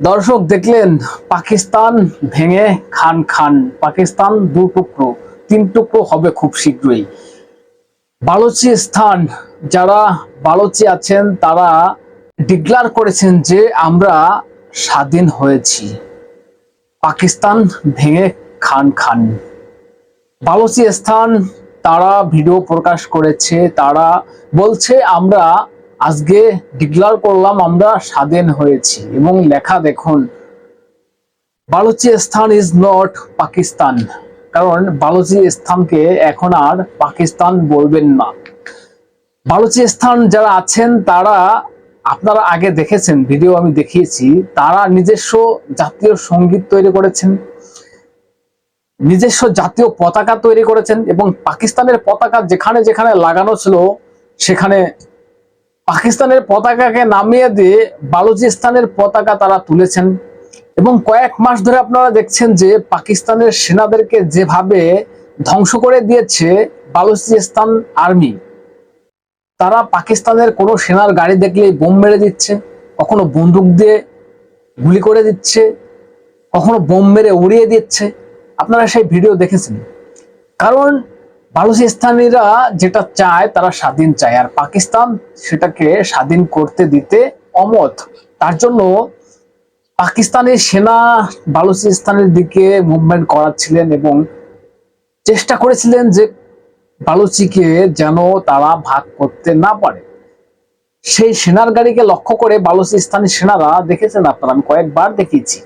দর্শক, দেখলেন পাকিস্তান ভেঙে খান খান। পাকিস্তান দু টুকরো, তিন টুকরো হবে খুব শীঘ্রই। বালুচিস্তান যারা বালুচি আছেন, তারা ডিক্লার করেছেন যে আমরা স্বাধীন হয়েছি। পাকিস্তান ভেঙে খান খান। বালুচিস্তান তারা ভিডিও প্রকাশ করেছে, তারা বলছে, আমরা আজকে ডিক্লার করলাম আমরা স্বাধীন হয়েছি এবং লেখা দেখুন বালুচিস্তান ইজ নট পাকিস্তান। কারণ বালুচিস্তানকে এখন আর পাকিস্তান বলবেন না। বালুচিস্তান যারা আছেন, তারা আপনারা আগে দেখেছেন ভিডিও আমি দেখিয়েছি, তারা নিজস্ব জাতীয় সংগীত তৈরি করেছেন, নিজস্ব জাতীয় পতাকা তৈরি করেছেন এবং পাকিস্তানের পতাকা যেখানে যেখানে লাগানো ছিল, সেখানে পাকিস্তানের পতাকাকে নামিয়ে দিয়ে বালুচিস্তানের পতাকা তারা তুলেছেন। এবং কয়েক মাস ধরে আপনারা দেখছেন যে পাকিস্তানের সেনাদেরকে যেভাবে ধ্বংস করে দিয়েছে বালুচিস্তান আর্মি, তারা পাকিস্তানের কোনো সেনার গাড়ি দেখলেই বোম মেরে দিচ্ছে, কখনো বন্দুক দিয়ে গুলি করে দিচ্ছে, কখনো বোম মেরে উড়িয়ে দিচ্ছে। আপনারা সেই ভিডিও দেখেছেন। কারণ বালুচিস্তানিরা যেটা চায় তারা স্বাধীন চায়। আর পাকিস্তান সেটাকে স্বাধীন করতে দিতে অমত। তার জন্য পাকিস্তানের সেনা বালুচিস্তানের দিকে মুভমেন্ট করাচ্ছিলেন এবং চেষ্টা করেছিলেন যে বালুচিকে যেন তারা ভাগ করতে না পারে। সেই সেনার গাড়িকে লক্ষ্য করে বালুচিস্তানি সেনারা দেখেছেন আপনারা, আমি কয়েকবার দেখিয়েছি।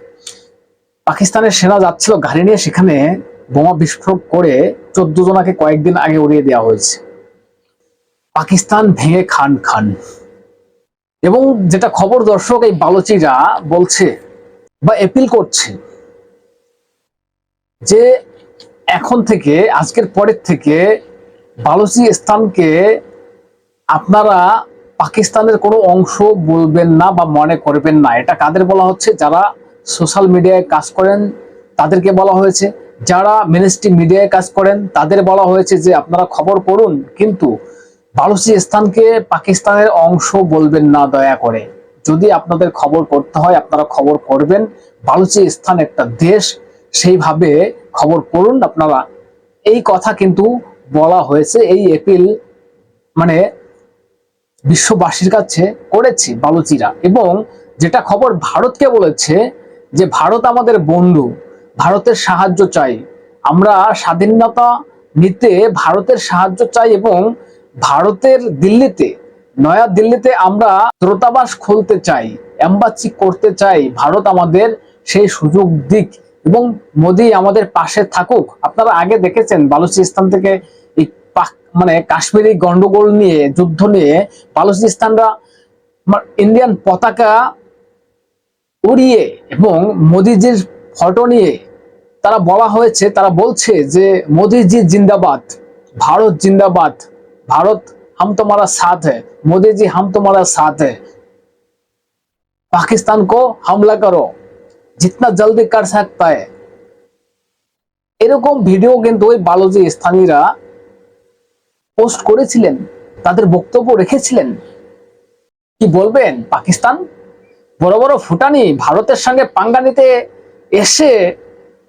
পাকিস্তানের সেনা যাচ্ছিল গাড়ি নিয়ে, সেখানে বোমা বিস্ফোরক করে চোদ্দ জনাকে কয়েকদিন আগে উড়িয়ে দেওয়া হয়েছে। পাকিস্তান ভেঙে খান খান। এবং যেটা খবর দর্শক, এই বালুচিরা বলছে বা এপিল করছে যে এখন থেকে, আজকের পরের থেকে বালুচিস্তানকে আপনারা পাকিস্তানের কোনো অংশ বলবেন না বা মনে করবেন না। এটা কাদের বলা হচ্ছে? যারা সোশ্যাল মিডিয়ায় কাজ করেন, তাদেরকে বলা হয়েছে। যারা মিনিস্ট্রি মিডিয়ায় কাজ করেন, তাদের বলা হয়েছে যে আপনারা খবর করুন কিন্তু বালুচিস্তানকে পাকিস্তানের অংশ বলবেন না দয়া করে। যদি আপনাদের খবর করতে হয়, আপনারা খবর করবেন বালুচিস্তান একটা দেশ, সেইভাবে খবর করুন আপনারা এই কথা কিন্তু বলা হয়েছে, এই এপিল মানে বিশ্ববাসীর কাছে করেছে বালুচিরা। এবং যেটা খবর ভারতকে বলেছে, যে ভারত আমাদের বন্ধু। ভারতের সাহায্য চাই। আমরা স্বাধীনতা নিতে ভারতের সাহায্য চাই এবং ভারতের দিল্লিতে, নয়া দিল্লিতে আমরা দূতাবাস খুলতে চাই, এম্বাসি করতে চাই। ভারত আমাদের সেই সুযোগ দিক এবং মোদি আমাদের পাশে থাকুক। আপনারা আগে দেখেছেন বালুচিস্তান থেকে মানে কাশ্মীরি গন্ডগোল নিয়ে, যুদ্ধ নিয়ে বালুচিস্তানরা ইন্ডিয়ান পতাকা উড়িয়ে এবং মোদিজির ফটো নিয়ে তারা বলা হয়েছে তারা বলছে যে মোদিজি জিন্দাবাদ ভারত জিন্দাবাদ भारत हम तुम्हारा साथ है मोदी जी हम तुम्हारा साथ है पाकिस्तान को हमला करो जितना जल्दी कर सकता है এরকম ভিডিও কিন্তু ওই বালোজি স্থানীয়রা পোস্ট করেছিলেন তাদের বক্তব্য রেখেছিলেন কি বলবেন পাকিস্তান বড় বড় ফুটানি ভারতের সঙ্গে পাঙ্গা নিতে এসে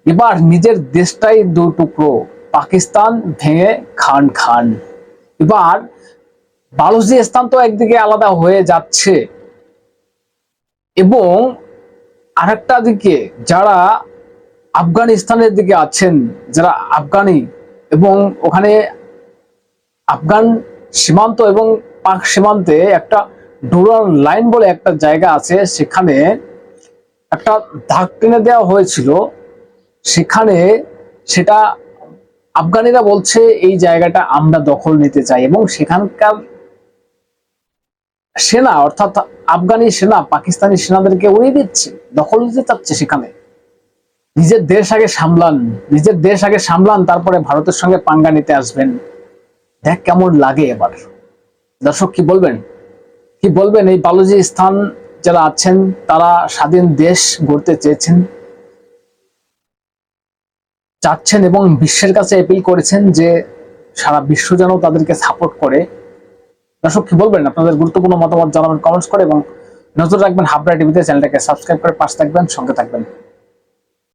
এবার নিজের দেশটাই দু টুকরো, পাকিস্তান ভেঙে খান খান। এবার বালুচিস্তান তো একদিকে আলাদা হয়ে যাচ্ছে। এবং আরেকটা দিকে যারা আফগানিস্তানের দিকে আছেন, যারা আফগানি এবং ওখানে আফগান সীমান্ত এবং পাক সীমান্তে একটা ডুরাল লাইন বলে একটা জায়গা আছে, সেখানে একটা দাগ টেনে দেওয়া হয়েছিল, সেখানে সেটা আফগানিরা বলছে এই জায়গাটা আমরা দখল নিতে চাই এবং সেখানকার সেনা, অর্থাৎ আফগানি সেনা, পাকিস্তানি সেনাদেরকে উড়িয়ে দিচ্ছে, দখল নিতে চাচ্ছে সেখানে। নিজের দেশ আগে সামলান, নিজের দেশ আগে সামলান, তারপরে ভারতের সঙ্গে পাঙ্গা নিতে আসবেন। দেখ কেমন লাগে এবার। দর্শক কি বলবেন? কি বলবেন? এই বালুজি স্থান যারা আছেন, তারা স্বাধীন দেশ গড়তে চেয়েছেন। চাচ্ছেন এবং বিশ্বের কাছে অ্যাপিল করেছেন যে সারা বিশ্ব যেন তাদেরকে সাপোর্ট করে। দর্শক, কি বলবেন? আপনাদের গুরুত্বপূর্ণ মতামত জানাবেন কমেন্টস করে এবং নজর রাখবেন হাবরা টিভিতে চ্যানেলটাকে সাবস্ক্রাইব করে পাশে থাকবেন, সঙ্গে থাকবেন।